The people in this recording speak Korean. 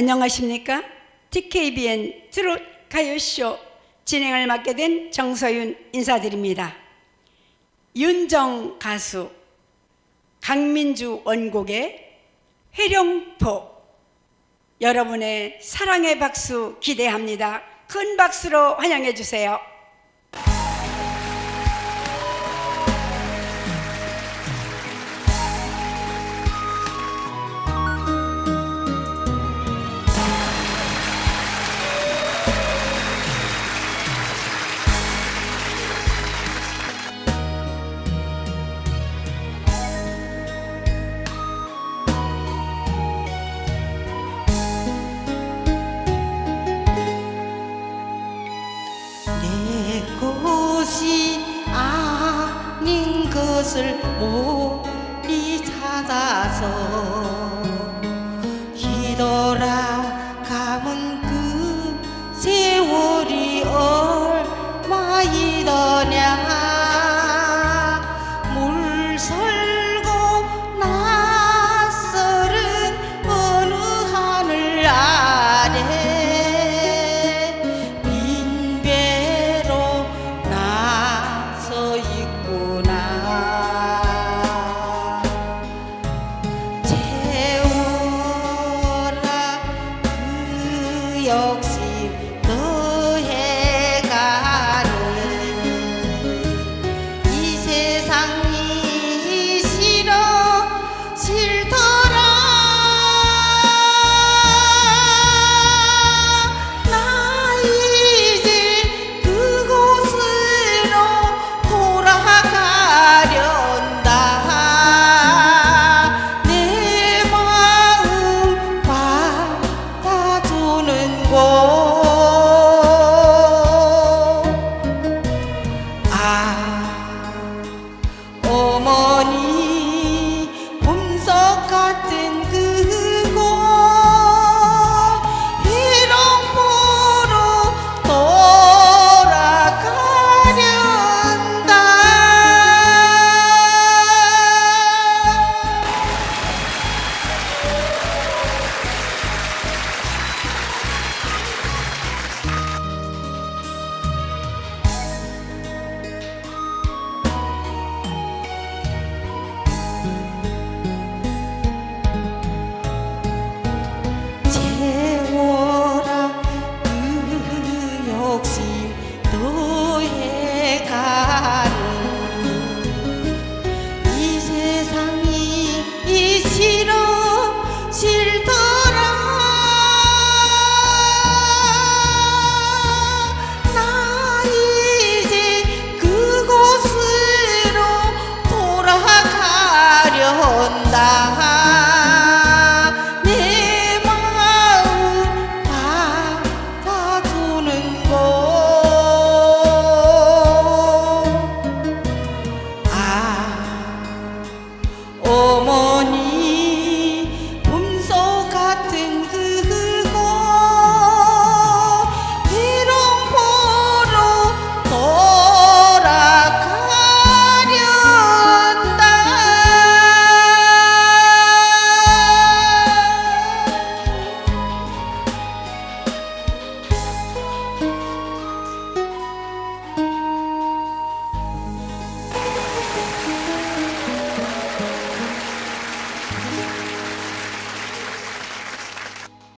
안녕하십니까? TKBN 트롯 가요쇼 진행을 맡게 된 정서윤 인사드립니다. 윤정 가수, 강민주 원곡의 회령포 여러분의 사랑의 박수 기대합니다. 큰 박수로 환영해 주세요. 것을 몰리 찾아서 York City. Oh.